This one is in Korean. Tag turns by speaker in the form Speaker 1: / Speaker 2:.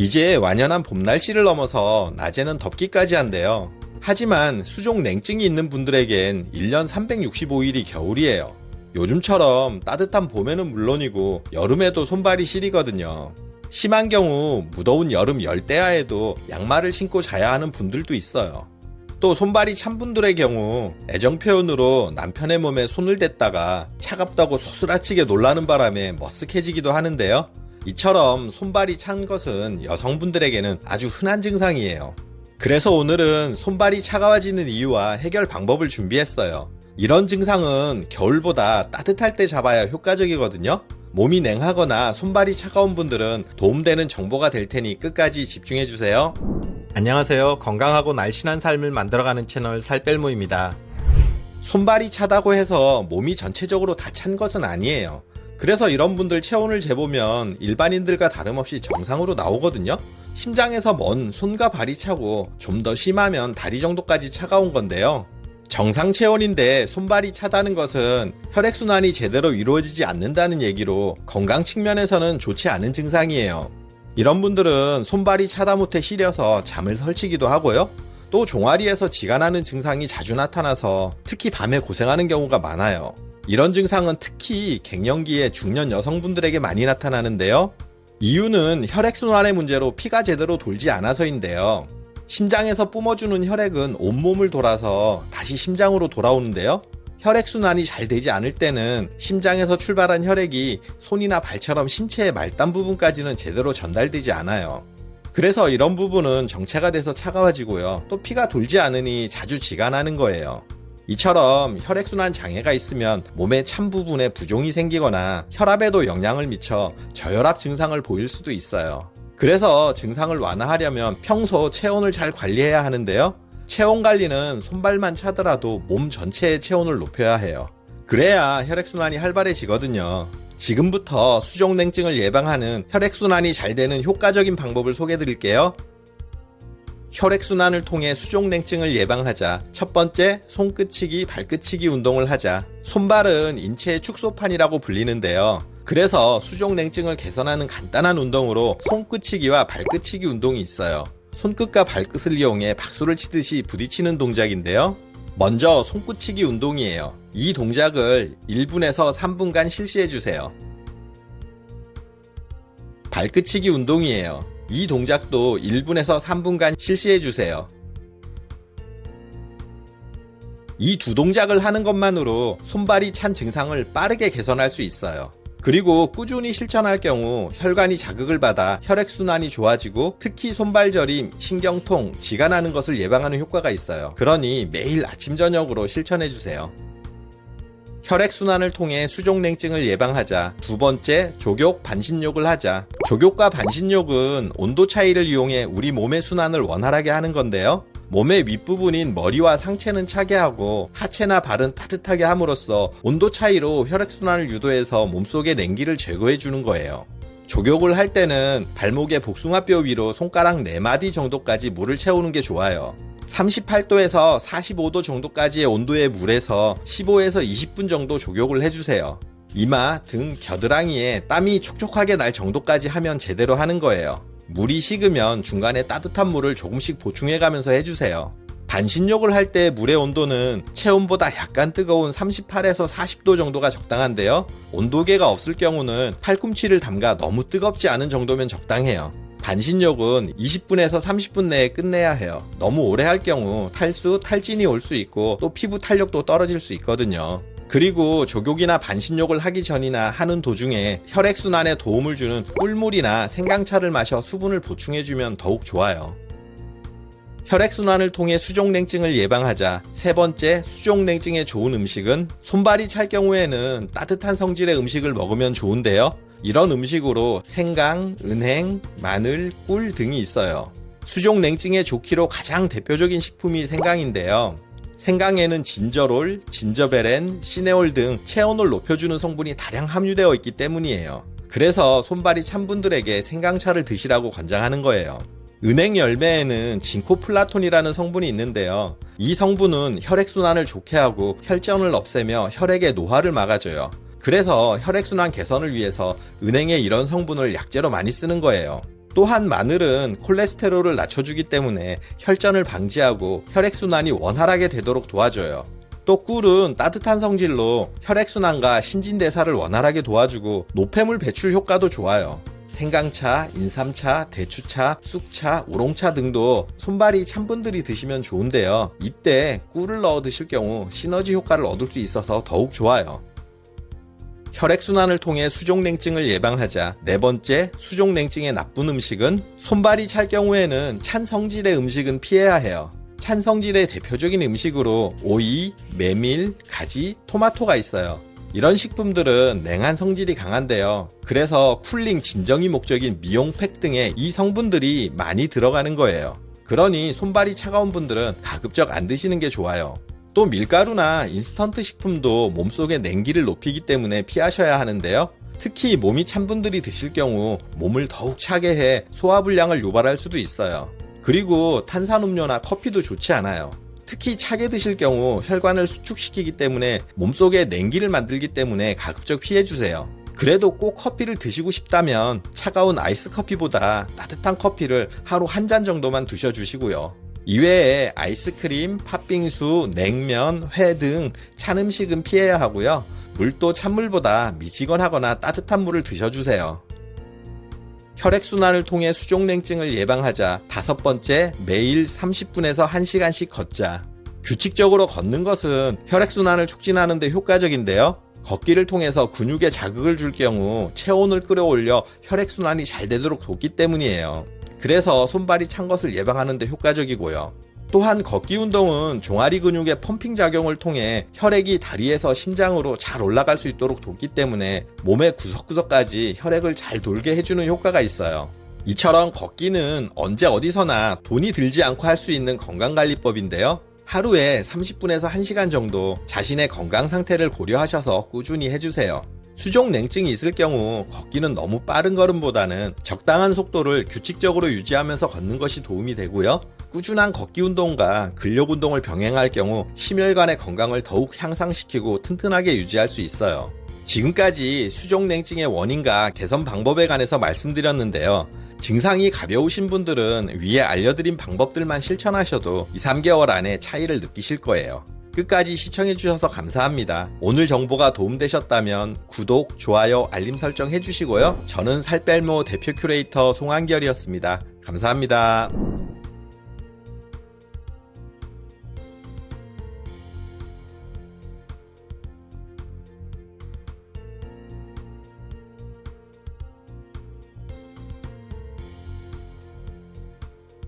Speaker 1: 이제 완연한 봄 날씨를 넘어서 낮에는 덥기까지 한데요. 하지만 수족 냉증이 있는 분들에겐 1년 365일이 겨울이에요. 요즘처럼 따뜻한 봄에는 물론이고 여름에도 손발이 시리거든요. 심한 경우 무더운 여름 열대야에도 양말을 신고 자야 하는 분들도 있어요. 또 손발이 찬 분들의 경우 애정 표현으로 남편의 몸에 손을 댔다가 차갑다고 소스라치게 놀라는 바람에 머쓱해지기도 하는데요. 이처럼 손발이 찬 것은 여성분들에게는 아주 흔한 증상이에요. 그래서 오늘은 손발이 차가워지는 이유와 해결 방법을 준비했어요. 이런 증상은 겨울보다 따뜻할 때 잡아야 효과적이거든요. 몸이 냉하거나 손발이 차가운 분들은 도움되는 정보가 될 테니 끝까지 집중해주세요. 안녕하세요. 건강하고 날씬한 삶을 만들어가는 채널 살뺄모입니다. 손발이 차다고 해서 몸이 전체적으로 다 찬 것은 아니에요. 그래서 이런 분들 체온을 재보면 일반인들과 다름없이 정상으로 나오거든요. 심장에서 먼 손과 발이 차고 좀 더 심하면 다리 정도까지 차가운 건데요. 정상 체온인데 손발이 차다는 것은 혈액순환이 제대로 이루어지지 않는다는 얘기로 건강 측면에서는 좋지 않은 증상이에요. 이런 분들은 손발이 차다 못해 시려서 잠을 설치기도 하고요. 또 종아리에서 지가 나는 증상이 자주 나타나서 특히 밤에 고생하는 경우가 많아요. 이런 증상은 특히 갱년기의 중년 여성분들에게 많이 나타나는데요. 이유는 혈액순환의 문제로 피가 제대로 돌지 않아서인데요. 심장에서 뿜어주는 혈액은 온몸을 돌아서 다시 심장으로 돌아오는데요. 혈액순환이 잘 되지 않을 때는 심장에서 출발한 혈액이 손이나 발처럼 신체의 말단 부분까지는 제대로 전달되지 않아요. 그래서 이런 부분은 정체가 돼서 차가워지고요. 또 피가 돌지 않으니 자주 지가 나는 거예요. 이처럼 혈액순환 장애가 있으면 몸의 찬 부분에 부종이 생기거나 혈압에도 영향을 미쳐 저혈압 증상을 보일 수도 있어요. 그래서 증상을 완화하려면 평소 체온을 잘 관리해야 하는데요. 체온 관리는 손발만 차더라도 몸 전체의 체온을 높여야 해요. 그래야 혈액순환이 활발해지거든요. 지금부터 수족냉증을 예방하는 혈액순환이 잘 되는 효과적인 방법을 소개해 드릴게요. 혈액순환을 통해 수족냉증을 예방하자. 첫 번째, 손끝치기, 발끝치기 운동을 하자. 손발은 인체의 축소판이라고 불리는데요. 그래서 수족냉증을 개선하는 간단한 운동으로 손끝치기와 발끝치기 운동이 있어요. 손끝과 발끝을 이용해 박수를 치듯이 부딪히는 동작인데요. 먼저 손끝치기 운동이에요. 이 동작을 1분에서 3분간 실시해 주세요. 발끝치기 운동이에요. 이 동작도 1분에서 3분간 실시해 주세요. 이 두 동작을 하는 것만으로 손발이 찬 증상을 빠르게 개선할 수 있어요. 그리고 꾸준히 실천할 경우 혈관이 자극을 받아 혈액순환이 좋아지고 특히 손발 저림, 신경통, 지가 나는 것을 예방하는 효과가 있어요. 그러니 매일 아침 저녁으로 실천해 주세요. 혈액순환을 통해 수족냉증을 예방하자. 두 번째, 족욕, 반신욕을 하자. 족욕과 반신욕은 온도 차이를 이용해 우리 몸의 순환을 원활하게 하는 건데요. 몸의 윗부분인 머리와 상체는 차게 하고 하체나 발은 따뜻하게 함으로써 온도 차이로 혈액순환을 유도해서 몸속의 냉기를 제거해 주는 거예요. 족욕을 할 때는 발목의 복숭아뼈 위로 손가락 4마디 정도까지 물을 채우는 게 좋아요. 38도에서 45도 정도까지의 온도의 물에서 15에서 20분 정도 족욕을 해주세요. 이마, 등, 겨드랑이에 땀이 촉촉하게 날 정도까지 하면 제대로 하는 거예요. 물이 식으면 중간에 따뜻한 물을 조금씩 보충해 가면서 해주세요. 반신욕을 할 때 물의 온도는 체온보다 약간 뜨거운 38에서 40도 정도가 적당한데요. 온도계가 없을 경우는 팔꿈치를 담가 너무 뜨겁지 않은 정도면 적당해요. 반신욕은 20분에서 30분 내에 끝내야 해요. 너무 오래 할 경우 탈수, 탈진이 올 수 있고 또 피부 탄력도 떨어질 수 있거든요. 그리고 족욕이나 반신욕을 하기 전이나 하는 도중에 혈액순환에 도움을 주는 꿀물이나 생강차를 마셔 수분을 보충해주면 더욱 좋아요. 혈액순환을 통해 수족냉증을 예방하자. 세 번째, 수족냉증에 좋은 음식은 손발이 찰 경우에는 따뜻한 성질의 음식을 먹으면 좋은데요. 이런 음식으로 생강, 은행, 마늘, 꿀 등이 있어요. 수족냉증에 좋기로 가장 대표적인 식품이 생강인데요. 생강에는 진저롤, 진저베렌, 시네올 등 체온을 높여주는 성분이 다량 함유되어 있기 때문이에요. 그래서 손발이 찬 분들에게 생강차를 드시라고 권장하는 거예요. 은행 열매에는 진코플라톤이라는 성분이 있는데요. 이 성분은 혈액순환을 좋게 하고 혈전을 없애며 혈액의 노화를 막아줘요. 그래서 혈액순환 개선을 위해서 은행에 이런 성분을 약재로 많이 쓰는 거예요. 또한 마늘은 콜레스테롤을 낮춰주기 때문에 혈전을 방지하고 혈액순환이 원활하게 되도록 도와줘요. 또 꿀은 따뜻한 성질로 혈액순환과 신진대사를 원활하게 도와주고 노폐물 배출 효과도 좋아요. 생강차, 인삼차, 대추차, 쑥차, 우롱차 등도 손발이 찬 분들이 드시면 좋은데요. 이때 꿀을 넣어 드실 경우 시너지 효과를 얻을 수 있어서 더욱 좋아요. 혈액순환을 통해 수족냉증을 예방하자. 네 번째, 수족냉증의 나쁜 음식은 손발이 찰 경우에는 찬 성질의 음식은 피해야 해요. 찬 성질의 대표적인 음식으로 오이, 메밀, 가지, 토마토가 있어요. 이런 식품들은 냉한 성질이 강한데요. 그래서 쿨링 진정이 목적인 미용팩 등의 이 성분들이 많이 들어가는 거예요. 그러니 손발이 차가운 분들은 가급적 안 드시는 게 좋아요. 또 밀가루나 인스턴트 식품도 몸속의 냉기를 높이기 때문에 피하셔야 하는데요. 특히 몸이 찬 분들이 드실 경우 몸을 더욱 차게 해 소화불량을 유발할 수도 있어요. 그리고 탄산음료나 커피도 좋지 않아요. 특히 차게 드실 경우 혈관을 수축시키기 때문에 몸속에 냉기를 만들기 때문에 가급적 피해주세요. 그래도 꼭 커피를 드시고 싶다면 차가운 아이스 커피보다 따뜻한 커피를 하루 한 잔 정도만 드셔주시고요. 이외에 아이스크림, 팥빙수, 냉면, 회 등 찬 음식은 피해야 하고요. 물도 찬물보다 미지근하거나 따뜻한 물을 드셔주세요. 혈액순환을 통해 수족냉증을 예방하자. 다섯 번째, 매일 30분에서 1시간씩 걷자. 규칙적으로 걷는 것은 혈액순환을 촉진하는데 효과적인데요. 걷기를 통해서 근육에 자극을 줄 경우 체온을 끌어올려 혈액순환이 잘 되도록 돕기 때문이에요. 그래서 손발이 찬 것을 예방하는 데 효과적이고요. 또한 걷기 운동은 종아리 근육의 펌핑 작용을 통해 혈액이 다리에서 심장으로 잘 올라갈 수 있도록 돕기 때문에 몸의 구석구석까지 혈액을 잘 돌게 해주는 효과가 있어요. 이처럼 걷기는 언제 어디서나 돈이 들지 않고 할 수 있는 건강관리법인데요. 하루에 30분에서 1시간 정도 자신의 건강 상태를 고려하셔서 꾸준히 해주세요. 수족 냉증이 있을 경우 걷기는 너무 빠른 걸음보다는 적당한 속도를 규칙적으로 유지하면서 걷는 것이 도움이 되고요. 꾸준한 걷기 운동과 근력 운동을 병행할 경우 심혈관의 건강을 더욱 향상시키고 튼튼하게 유지할 수 있어요. 지금까지 수족냉증의 원인과 개선 방법에 관해서 말씀드렸는데요. 증상이 가벼우신 분들은 위에 알려드린 방법들만 실천하셔도 2, 3개월 안에 차이를 느끼실 거예요. 끝까지 시청해주셔서 감사합니다. 오늘 정보가 도움되셨다면 구독, 좋아요, 알림 설정 해주시고요. 저는 살뺄모 대표 큐레이터 송한결이었습니다. 감사합니다.